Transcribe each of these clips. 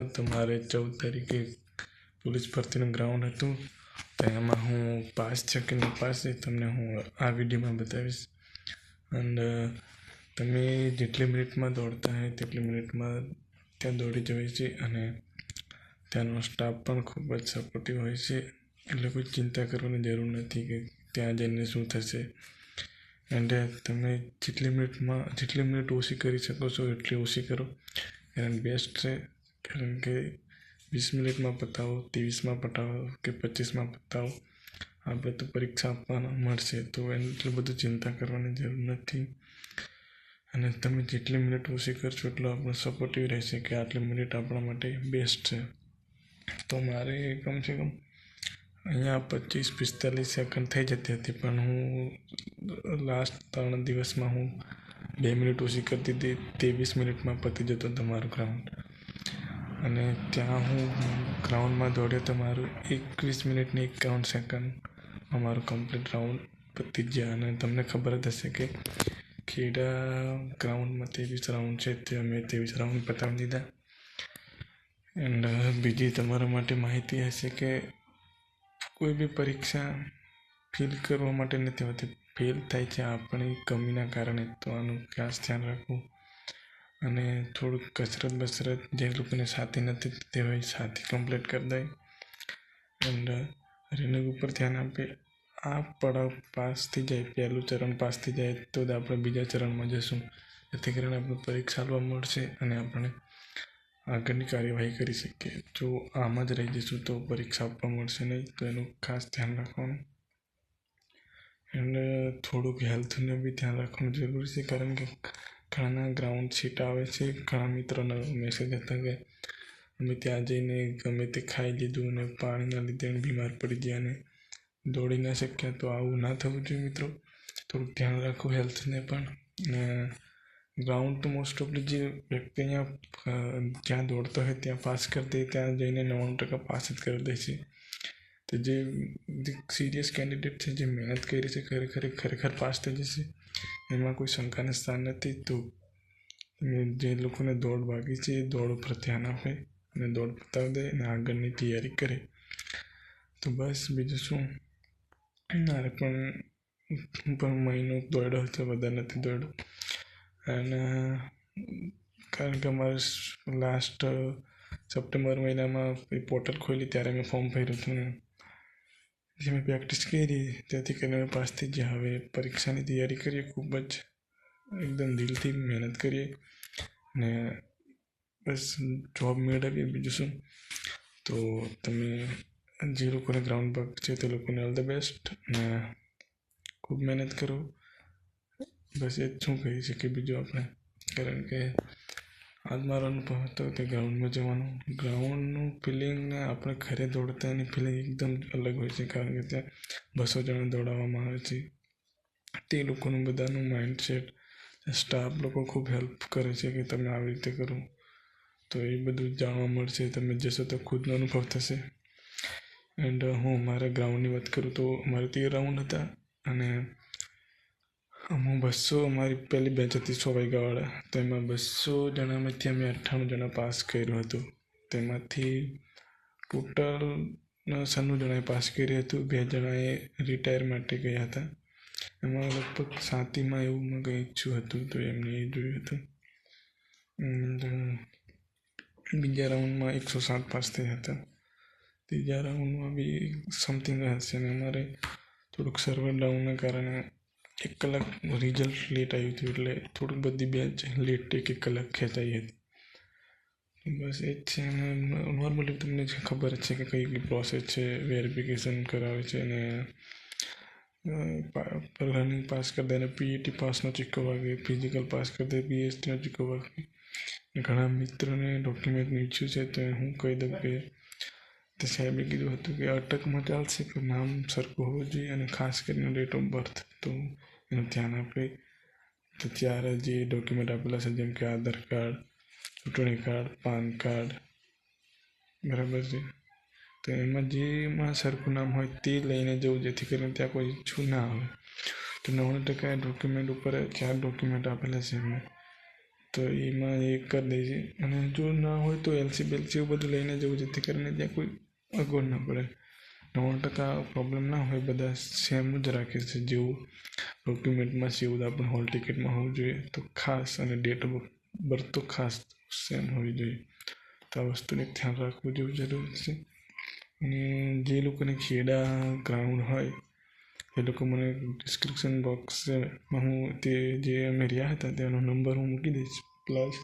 તો મારે ચૌદ તારીખે પોલીસ ભરતીનું ગ્રાઉન્ડ હતું. તો એમાં હું પાસ છે કે નહીં પાસ છે તમને હું આ વિડીયોમાં બતાવીશ. એન્ડ તમે જેટલી મિનિટમાં દોડતા હોય તેટલી મિનિટમાં ત્યાં દોડી જવાય છે અને ત્યાંનો સ્ટાફ પણ ખૂબ જ સપોર્ટિવ હોય છે. એટલે કોઈ ચિંતા કરવાની જરૂર નથી કે ત્યાં જઈને શું થશે. એન્ડ તમે જેટલી મિનિટમાં, જેટલી મિનિટ ઓછી કરી શકો છો એટલી ઓછી કરો. એન્ડ બેસ્ટ છે. કારણ કે વીસ મિનિટમાં પતાવો ત્રેવીસમાં પતાવો કે પચીસમાં પતાવો આપણે તો પરીક્ષા આપવાના મળશે તો એટલું બધું ચિંતા કરવાની જરૂર નથી અને તમે જેટલી મિનિટ ઓછી કરશો એટલો આપણો સપોર્ટિવ રહેશે કે આટલી મિનિટ આપણા માટે બેસ્ટ છે તો મારે કમસે કમ અહીંયા પચીસ પિસ્તાલીસ સેકન્ડ થઈ જતી હતી પણ હું લાસ્ટ ત્રણ દિવસમાં હું બે મિનિટ ઓછી કરતી હતી ત્રેવીસ મિનિટમાં પતી જતો તમારું ગ્રાઉન્ડ અને ત્યાં હું ગ્રાઉન્ડમાં દોડ્યો તો મારું એકવીસ મિનિટની એકાવન સેકન્ડ અમારું કમ્પ્લીટ રાઉન્ડ પતી ગયા. અને તમને ખબર જ હશે કે ખેડા ગ્રાઉન્ડમાં ત્રેવીસ રાઉન્ડ છે, તે અમે ત્રેવીસ રાઉન્ડ પતાવી દીધા. એન્ડ બીજી તમારા માટે માહિતી હશે કે કોઈ બી પરીક્ષા ફેલ કરવા માટે નથી હોતી. ફેલ થાય છે આપણી કમીના કારણે. તો આનું ખાસ ધ્યાન રાખવું. અને થોડુંક કસરત બસરત જે લોકોને સાથી નથી તે હોય સાથી કમ્પ્લીટ કરી દે. એન્ડ રનિંગ ઉપર ધ્યાન આપે. આ પડાવ પાસ થઈ જાય, પહેલું ચરણ પાસ થઈ જાય, તો જ આપણે બીજા ચરણમાં જઈશું જેથી કરીને આપણે પરીક્ષા આપવા મળશે અને આપણે આગળની કાર્યવાહી કરી શકીએ. જો આમ જ રહી જઈશું તો પરીક્ષા આપવા મળશે નહીં, તો એનું ખાસ ધ્યાન રાખવાનું. એન્ડ થોડુંક હેલ્થનું બી ધ્યાન રાખવાનું જરૂરી છે, કારણ કે ઘણાના ગ્રાઉન્ડ સીટ આવે છે. ઘણા મિત્રોના મેસેજ હતા કે, અમે ત્યાં જઈને ગમે તે ખાઈ લીધું અને પાણીના લીધે બીમાર પડી ગયા અને દોડી ના શક્યા. તો આવું ના થવું જોઈએ મિત્રો. થોડુંક ધ્યાન રાખો હેલ્થને પણ. ને ગ્રાઉન્ડ તો મોસ્ટ ઓફલી જે વ્યક્તિ અહીંયા જ્યાં દોડતો હોય ત્યાં પાસ કરી દે, ત્યાં જઈને નવ્વાણું ટકા પાસ જ કરી દે છે. તો જે સિરિયસ કેન્ડિડેટ છે, જે મહેનત કરી છે, ખરેખર ખરેખર પાસ થઈ જશે. એમાં કોઈ શંકાને સ્થાન નથી તો જે લોકોને દોડ બાકી છે એ દોડ ઉપર ધ્યાન આપે અને દોડ પતાવી દે અને આગળની તૈયારી કરે. તો બસ બીજું શું? મારે પણ પણ મહિનો દોડ્યો હતો વધારે નથી દોડ્યો. અને કારણ કે અમારે લાસ્ટ સપ્ટેમ્બર મહિનામાં પોર્ટલ ખોલી ત્યારે મેં ફોર્મ ભર્યું હતું જે મેં પ્રેક્ટિસ કરી. તેથી કરીને પાસથી પાસ થઈ હવે પરીક્ષાની તૈયારી કરીએ. ખૂબ જ એકદમ દિલથી મહેનત કરીએ. અને બસ જોબ મેળવીએ બીજું શું. તો તમે જે લોકોને ગ્રાઉન્ડ પર છે તે લોકોને ઓલ ધ બેસ્ટ અને ખૂબ મહેનત કરો. બસ એ જ શું કહી શકીએ બીજું આપણે. કારણ કે આજ મારો અનુભવ હતો તે ગ્રાઉન્ડમાં જવાનું. ગ્રાઉન્ડનું ફિલિંગ ને આપણે ઘરે દોડતા એની ફિલિંગ એકદમ અલગ હોય છે, કારણ કે ત્યાં બસો જણા દોડાવવામાં આવે છે. તે લોકોનું બધાનું માઇન્ડસેટ સ્ટાફ લોકો ખૂબ હેલ્પ કરે છે કે તમે આવી રીતે કરો. તો એ બધું જાણવા મળશે, તમે જશો તો ખુદનો અનુભવ થશે. એન્ડ હું મારા ગ્રાઉન્ડની વાત કરું તો અમારે તે રાઉન્ડ હતા અને હું બસો અમારી પહેલી બેચ હતી સો વાગ્યાવાળા તો એમાં બસો જણામાંથી અમે અઠ્ઠાણું જણા પાસ કર્યું હતું. તેમાંથી ટોટલ સન્નું જણાએ પાસ કર્યું હતું. બે જણાએ રિટાયર માટે ગયા હતા. એમાં લગભગ સાતીમાં એવું મેં કંઈ ઈચ્છું હતું તો એમને એ જોયું હતું. બીજા રાઉન્ડમાં એકસો સાત પાસ થયા હતા. ત્રીજા રાઉન્ડમાં બી સમથિંગ હશે ને અમારે થોડુંક સર્વર ડાઉનના કારણે એક કલાક રિઝલ્ટ લેટ આવ્યું હતું એટલે થોડુંક બધી બેચ લેટ એક એક કલાક ખેંચાઈ હતી. બસ એ જ છે. નોર્મલી તમને ખબર જ છે કે કઈ કઈ પ્રોસેસ છે વેરિફિકેશન કરાવે છે અને રનિંગ પાસ કરી દે અને પીઈટી પાસનો ચિક્કો વાગે ફિઝિકલ પાસ કરી દે પીએચડીનો ચિક્કો વાગે. ઘણા મિત્રોને ડોક્યુમેન્ટનું ઇચ્છ્યું છે તો હું કહી દઉં કે તે સાહેબે કીધું હતું કે અટકમાં ચાલશે પણ નામ સરખું હોવું જોઈએ અને ખાસ કરીને ડેટ ઓફ બર્થ તો એનું ધ્યાન આપે. તો ત્યારે જે ડોક્યુમેન્ટ આપેલા છે, જેમ કે આધાર કાર્ડ, ચૂંટણી કાર્ડ, પાન કાર્ડ, બરાબર છે? તો એમાં જેમાં સરખું નામ હોય તે લઈને જવું, જેથી કરીને ત્યાં કોઈ ઈચ્છું ના આવે. તો નવ્વાણું ટકા ડોક્યુમેન્ટ ઉપર ચાર ડોક્યુમેન્ટ આપેલા છે એમાં. તો એમાં એ કરી દે છે. અને જો ના હોય તો એલસી બેલસી એવું બધું લઈને જવું, જેથી કરીને ત્યાં કોઈ અગવડ ના પડે નવ્વાણું ટકા પ્રોબ્લેમ ના હોય, બધા સેમ જ રાખે છે. જેવું ડોક્યુમેન્ટમાં છે, એવું આપણે હોલ ટિકિટમાં હોવું જોઈએ. તો ખાસ અને ડેટ ઓફ બર્થ તો ખાસ સેમ હોવી જોઈએ. તો આ વસ્તુને ધ્યાન રાખવું જેવું જરૂરી છે. અને જે લોકોને ખેડા ગ્રાઉન્ડ હોય, એ લોકો મને ડિસ્ક્રિપ્શન બોક્સમાં હું તે જે અમે રહ્યા હતા, તેનો નંબર હું મૂકી દઈશ. પ્લસ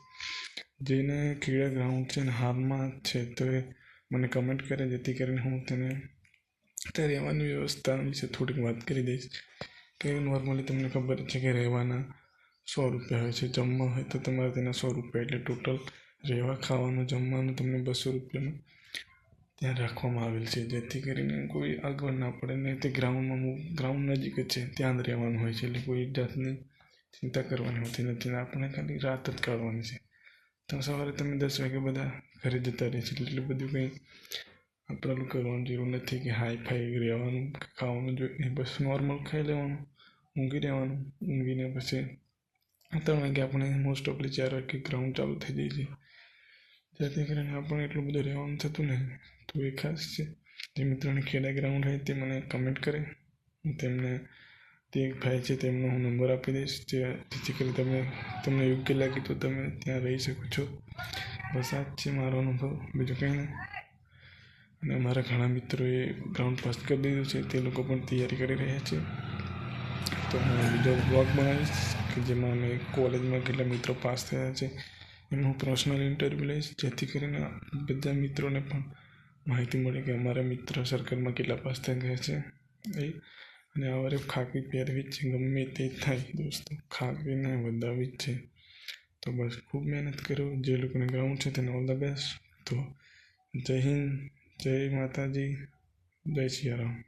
જેને ખેડા ગ્રાઉન્ડ છે ને હાલમાં છે, તો એ મને કમેન્ટ કરે જેથી કરીને હું તેને ત્યાં રહેવાની વ્યવસ્થા વિશે થોડીક વાત કરી દઈશ. કે નોર્મલી તમને ખબર છે કે રહેવાના સો રૂપિયા હોય છે. જમવા હોય તો તમારે તેના સો રૂપિયા એટલે ટોટલ રહેવા, ખાવાનું, જમવાનું તમને બસો રૂપિયામાં ત્યાં રાખવામાં આવેલ છે. જેથી કરીને કોઈ આગળ ના પડે. ને તે ગ્રાઉન્ડમાં ગ્રાઉન્ડ નજીક જ છે. ત્યાં જ રહેવાનું હોય છે. એટલે કોઈ જાતની ચિંતા કરવાની હોતી નથી. આપણે ખાલી રાત જ કાઢવાની છે. તો સવારે તમે દસ વાગે બધા ઘરે જતા રહે છે એટલું બધું કંઈ આપણે કરવાનું જરૂર નથી કે હાઈ ફાઈ રહેવાનું ખાવાનું જોઈએ બસ નોર્મલ ખાઈ લેવાનું ઊંઘી રહેવાનું ઊંઘીને પછી ત્રણ વાગે આપણે મોસ્ટ ઓફલી ચાર વાગે ગ્રાઉન્ડ ચાલુ થઈ જાય છે જેથી કરીને આપણે એટલું બધું રહેવાનું થતું નહીં તો એ ખાસ છે જે મિત્રોને ખેડા ગ્રાઉન્ડ હોય તે મને કમેન્ટ કરે તેમને તે ભાઈ છે, તેમનો હું નંબર આપી દઈશ. જે જેથી કરી તમે, તમને યોગ્ય લાગે તો તમે ત્યાં રહી શકો છો. જ છે મારો અનુભવ. બીજું કંઈ નહીં. અને મારા ઘણા મિત્રોએ ગ્રાઉન્ડ પાસ કરી દીધું છે, તે લોકો પણ તૈયારી કરી રહ્યા છે. તો હું બીજો બ્લોગ બનાવીશ, કે જેમાં અમે કોલેજમાં કેટલા મિત્રો પાસ થયા છે, એનું હું પર્સનલ ઇન્ટરવ્યૂ લઈશ. જેથી કરીને બધા મિત્રોને પણ માહિતી મળે કે અમારા મિત્ર સર્કલમાં કેટલા પાસ થઈ ગયા છે. એ અને અવારે વારે ખાકી પહેરવી જ છે, ગમે તે થાય દોસ્તો. ખાકીને વધાવી જ છે. તો બસ ખૂબ મહેનત કરો. જે લોકોને ગ્રાઉન્ડ છે તેને ઓલ ધ બેસ્ટ. તો જય હિન્દ, જય માતાજી, જય સિયારામ.